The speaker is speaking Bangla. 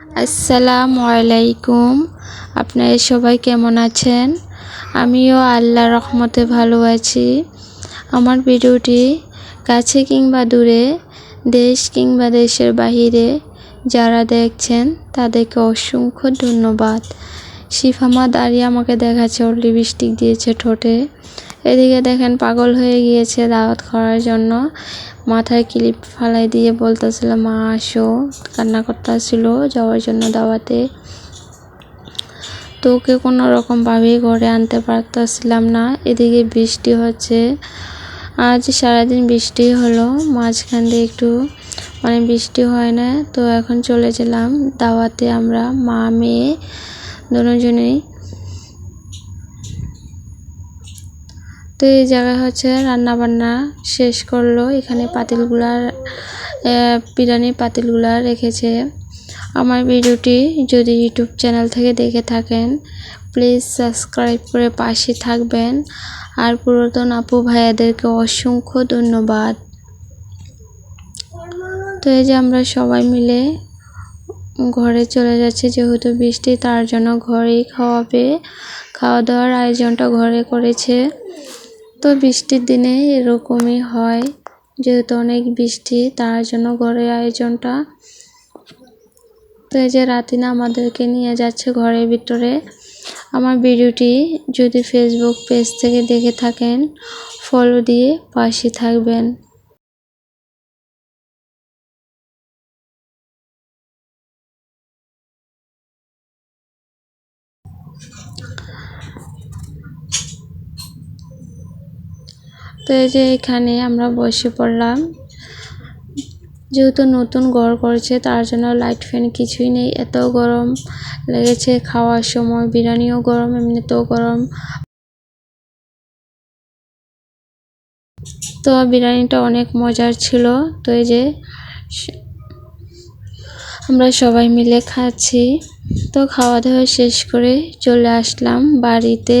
আসসালামু আলাইকুম। আপনারা সবাই কেমন আছেন? আমিও আল্লাহ রহমতে ভালো আছি। আমার ভিডিওটি কাছে কিংবা দূরে, দেশ কিংবা দেশের বাহিরে যারা দেখছেন, তাদেরকে অসংখ্য ধন্যবাদ। শিফামা দাঁড়িয়ে আমাকে দেখাচ্ছে ওর লিপস্টিক দিয়েছে ঠোঁটে। এদিকে দেখেন পাগল হয়ে গিয়েছে দাওয়াত করার জন্য। মাথায় ক্লিপ ফালাই দিয়ে বলতেছিল, মা, আসো। কান্না করতেছিল যাওয়ার জন্য দাওয়াতে। তো ওকে কোনো রকমভাবেই ঘরে আনতে পারতেছিলাম না। এদিকে বৃষ্টি হচ্ছে। আজ সারাদিন বৃষ্টি হলো। মাঝখান দিয়ে একটু মানে বৃষ্টি হয় না। তো এখন চলে গেলাম। দাওয়াতে আমরা মা, মেয়ে দুজনেই তো এই জায়গায় হচ্ছে রান্না বান্না শেষ করল। এখানে পাতিলগুলার বিরিয়ানির পাতিলগুলা রেখেছে। আমার ভিডিওটি যদি ইউটিউব চ্যানেল থেকে দেখে থাকেন, প্লিজ সাবস্ক্রাইব করে পাশে থাকবেন। আর পুরাতন আপু ভাইয়াদেরকে অসংখ্য ধন্যবাদ। তো এই যে আমরা সবাই মিলে ঘরে চলে যাচ্ছি, যেহেতু বৃষ্টি, তার জন্য ঘরেই খাওয়াবে। খাওয়া দাওয়ার আয়োজনটা ঘরে করেছে। তো বৃষ্টির দিনে এরকমই হয়। যেহেতু অনেক বৃষ্টি, তার জন্য ঘরের আয়োজনটা। তো এই যে রাতিনা আমাদেরকে নিয়ে যাচ্ছে ঘরের ভিতরে। আমার ভিডিওটি যদি ফেসবুক পেজ থেকে দেখে থাকেন ফলো দিয়ে পাশে থাকবেন। তো এই যে এখানে আমরা বসে পড়লাম। যেহেতু নতুন ঘর করছে, তার জন্য লাইট ফ্যান কিছুই নেই। এত গরম লেগেছে খাওয়ার সময়। বিরিয়ানিও গরম, এমনিতেও গরম। তো বিরিয়ানিটা অনেক মজার ছিল। তো এই যে আমরা সবাই মিলে খাচ্ছি। তো খাওয়া দাওয়া শেষ করে চলে আসলাম বাড়িতে।